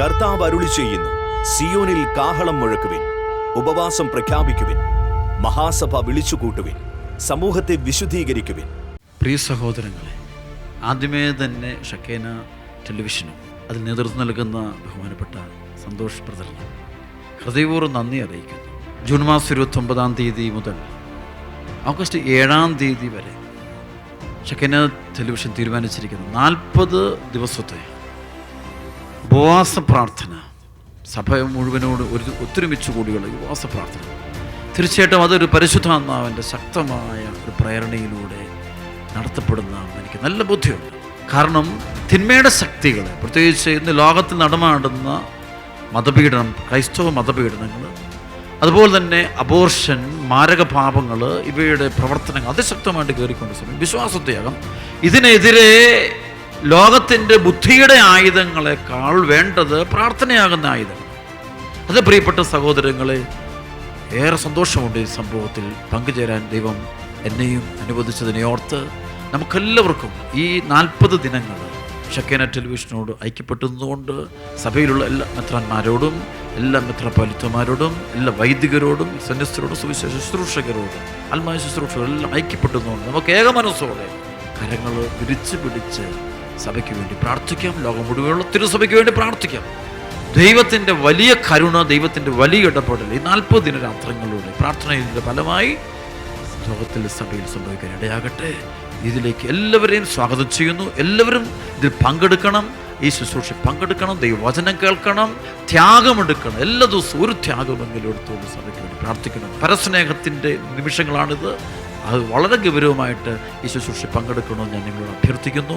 കർത്താവ് അരുളി ചെയ്യുന്നു. സിയോനിൽ കാഹളം മുഴക്കുവിൻ. ഉപവാസം പ്രഖ്യാപിക്കുവിൻ. മഹാസഭ വിളിച്ചുകൂട്ടുവിൻ. സമൂഹത്തെ വിശുദ്ധീകരിക്കുവിൻ. പ്രിയ സഹോദരങ്ങളെ ആദ്യമേ തന്നെ ഷക്കേന ടെലിവിഷനും അതിൽ നേതൃത്വം നൽകുന്ന ബഹുമാനപ്പെട്ട സന്തോഷ് പ്രദർശനം ഹൃദയപൂർവം നന്ദി അറിയിക്കുന്നു. ജൂൺ മാസം ഇരുപത്തൊമ്പതാം തീയതി മുതൽ ഓഗസ്റ്റ് ഏഴാം തീയതി വരെ ഷക്കേന ടെലിവിഷൻ തീരുമാനിച്ചിരിക്കുന്നു. നാൽപ്പത് ദിവസത്തെ ഉപവാസ പ്രാർത്ഥന സഭ മുഴുവനോട് ഒരു ഒത്തൊരുമിച്ച് കൂടിയുള്ള ഉപവാസ പ്രാർത്ഥന തീർച്ചയായിട്ടും അതൊരു പരിശുദ്ധാത്മാവിന്റെ ശക്തമായ ഒരു പ്രേരണയിലൂടെ നടത്തപ്പെടുന്ന എനിക്ക് നല്ല ബുദ്ധിയുണ്ട് കാരണം തിന്മയുടെ ശക്തികൾ പ്രത്യേകിച്ച് ഇന്ന് ലോകത്തിൽ നടമാടുന്ന മതപീഡനം ക്രൈസ്തവ മതപീഡനങ്ങൾ അതുപോലെ തന്നെ അബോർഷൻ മാരക പാപങ്ങൾ ഇവയുടെ പ്രവർത്തനങ്ങൾ അതിശക്തമായിട്ട് കയറിക്കൊണ്ട് ശ്രമിക്കും വിശ്വാസത്യാഗം ഇതിനെതിരെ ലോകത്തിന്റെ ബുദ്ധിയുടെ ആയുധങ്ങളെക്കാൾ വേണ്ടത് പ്രാർത്ഥനയാകുന്ന ആയുധങ്ങൾ അത് പ്രിയപ്പെട്ട സഹോദരങ്ങളെ ഏറെ സന്തോഷമുണ്ട് ഈ സംഭവത്തിൽ പങ്കുചേരാൻ ദൈവം എന്നെയും അനുവദിച്ചതിനെ ഓർത്ത് നമുക്കെല്ലാവർക്കും ഈ നാൽപ്പത് ദിനങ്ങൾ ഷക്കേന ടെലിവിഷനോട് ഐക്യപ്പെട്ടുന്നതുകൊണ്ട് സഭയിലുള്ള എല്ലാ മെത്രാന്മാരോടും എല്ലാ മെത്രാപാലിത്തമാരോടും എല്ലാ വൈദികരോടും സന്യസ്തരോടും സുവിശേഷ ശുശ്രൂഷകരോടും ആത്മായ എല്ലാം ഐക്യപ്പെട്ടുന്നതുകൊണ്ട് നമുക്ക് ഏകമനസ്സോടെ കരങ്ങൾ വിരിച്ചു പിടിച്ച് സഭയ്ക്ക് വേണ്ടി പ്രാർത്ഥിക്കാം. ലോകം മുഴുവനുള്ള തിരുസഭയ്ക്ക് വേണ്ടി പ്രാർത്ഥിക്കാം. ദൈവത്തിന്റെ വലിയ കരുണ ദൈവത്തിന്റെ വലിയ ഇടപെടൽ ഈ നാൽപ്പത് ദിനരാത്രങ്ങളിലൂടെ പ്രാർത്ഥനയുടെ ഫലമായി ലോകത്തിൽ സഭയിൽ സംഭവിക്കാൻ ഇടയാകട്ടെ. ഇതിലേക്ക് എല്ലാവരെയും സ്വാഗതം ചെയ്യുന്നു. എല്ലാവരും ഇതിൽ പങ്കെടുക്കണം. ഈ ശുശ്രൂഷ പങ്കെടുക്കണം. ദൈവവചനം കേൾക്കണം. ത്യാഗമെടുക്കണം എല്ലാ ദിവസവും ഒരു ത്യാഗമെങ്കിലും എടുത്തുകൊണ്ട് സഭയ്ക്ക് വേണ്ടി പ്രാർത്ഥിക്കണം. പരസ്നേഹത്തിന്റെ നിമിഷങ്ങളാണിത്. അത് വളരെ ഗൗരവമായിട്ട് ഈ ശുശ്രൂഷ പങ്കെടുക്കണമെന്ന് ഞാൻ നിങ്ങളോട് അഭ്യർത്ഥിക്കുന്നു.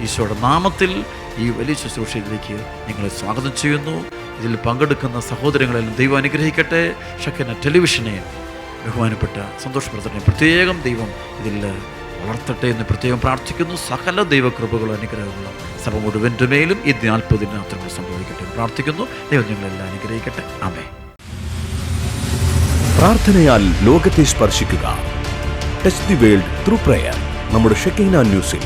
ഈശോയുടെ നാമത്തിൽ ഈ വലിയ ശുശ്രൂഷയിലേക്ക് നിങ്ങളെ സ്വാഗതം ചെയ്യുന്നു. ഇതിൽ പങ്കെടുക്കുന്ന സഹോദരങ്ങളെല്ലാം ദൈവം അനുഗ്രഹിക്കട്ടെ. ഷക്കന ടെലിവിഷനെ ബഹുമാനപ്പെട്ട സന്തോഷ് പ്രത്യേകം ദൈവം ഇതിൽ വളർത്തട്ടെ എന്ന് പ്രത്യേകം പ്രാർത്ഥിക്കുന്നു. സകല ദൈവകൃപകളും അനുഗ്രഹങ്ങളും സഭ മുഴുവന്റെ മേലും ഈ നാൽപ്പതിനാത്രങ്ങൾ സംഭവിക്കട്ടെ പ്രാർത്ഥിക്കുന്നു. ദൈവം നിങ്ങളെല്ലാം അനുഗ്രഹിക്കട്ടെ. അമേ പ്രാർത്ഥനയാൽ ലോകത്തെ സ്പർശിക്കുക. Touch the world through prayer നമ്മുടെ ഷെക്കൈന ന്യൂസിൽ.